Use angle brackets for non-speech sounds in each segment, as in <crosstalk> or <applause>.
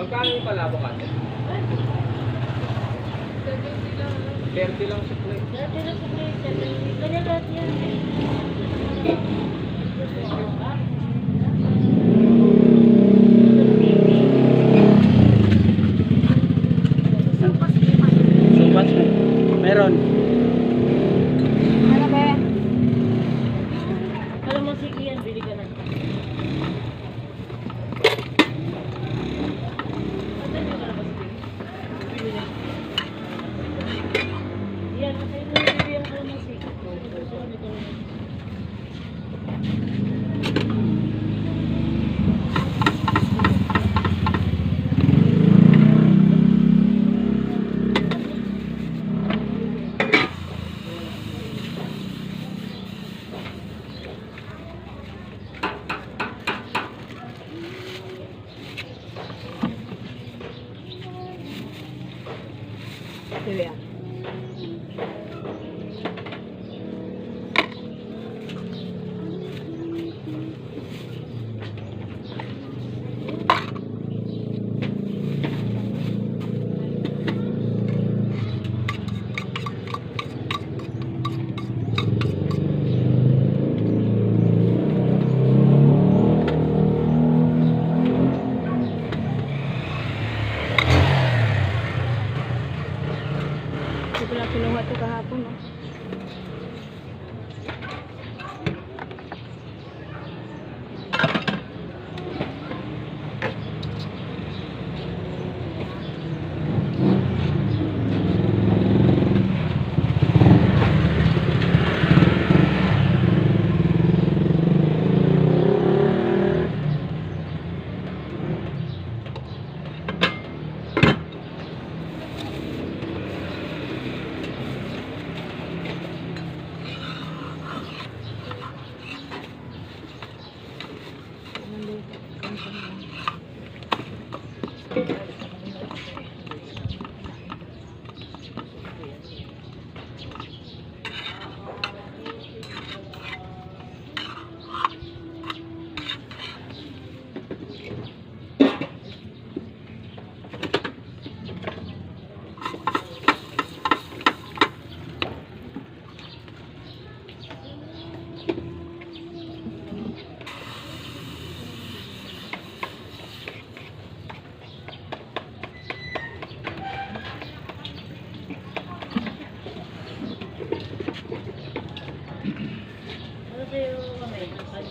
Magkano yung palabok ate? 30 lang sa plate. Supat. Mo, sige yan, bili ka na. Yan, kasi ito yung bibigyan lang kinuha ito kahapon. Oh.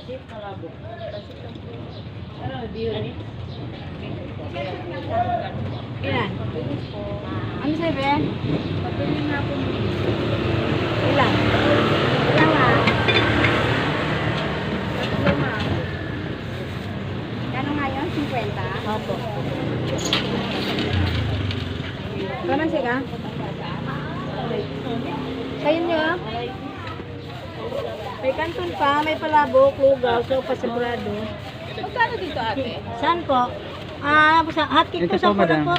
Pansit, kalabok. Pansit lang po. Ano, di yun? Ilan? Ano sa'yo, be? Patuloy na ako. Ilan? Ilan nga? Tatlo na. Kano nga yun? 50? Opo. Kalamansi ka? Kayo nyo? May kanton pa, may palabok, lugaw, so pasabrado. Magkano dito ate? Saan po? Ah, sa hotcake Ito po sa po, madam. po.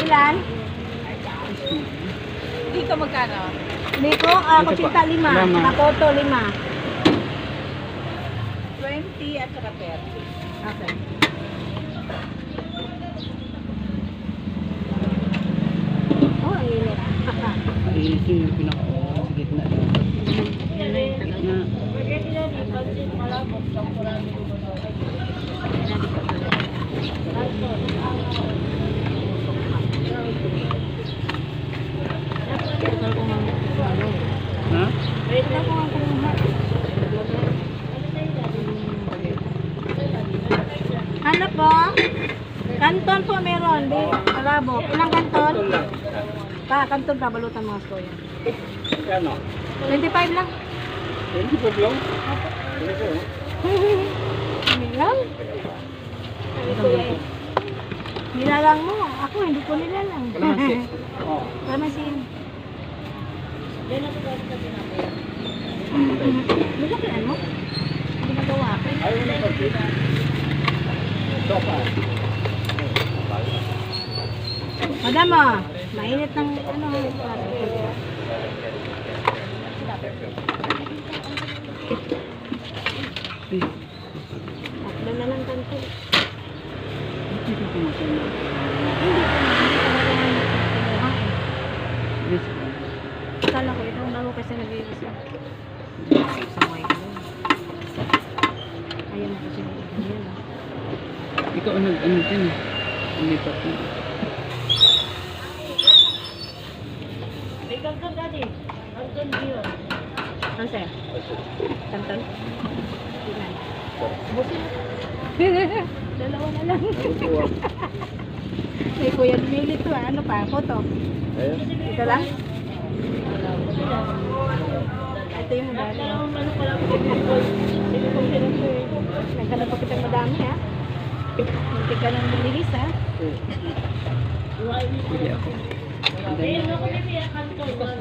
Ilan? Dito magkano? Biko, ah, Ito po. kutsinta lima. Lima. Makoto lima. 20 at saka 30. Okay. Oh, ang init. Iinit yung pinaka sa gitna. Gitna. Pansit, kalabok, sampurado. Ha? Wait lang kung ang kumuha. Ano po? Kanton po meron. Di, palabok. Ilang kanton? Pa, kanton pa, balutan mga skoya. Ano? 25 lang. Hindi po lang. Hindi po. Nilang? Nilalang mo. Ako, hindi ko nilalang. Kalamansi. Sa pinapaya? Malaki ano? Hindi magawa ko. Ayaw na pag Sopa. Madam ah, mainit ng ano. Tatlo na lang kanto. Hindi ko na. Itong bago kasi nag-iisa. Sa white lang. Ayaw mo kasi ah. Ikaw ang nag-ano din eh. Umipat na. Ikaw ka daddy. Kanton yun. Ano sa'yo? Kanton? Tingnan. Busin <laughs> Dalawa na lang. May kuya Mili to ah. Ano pa? Photo. Ayun. Ito lang? Ito yung madami. Ano Muntik ka nang lumihis ha. Pili <laughs> ako. Ang ganda.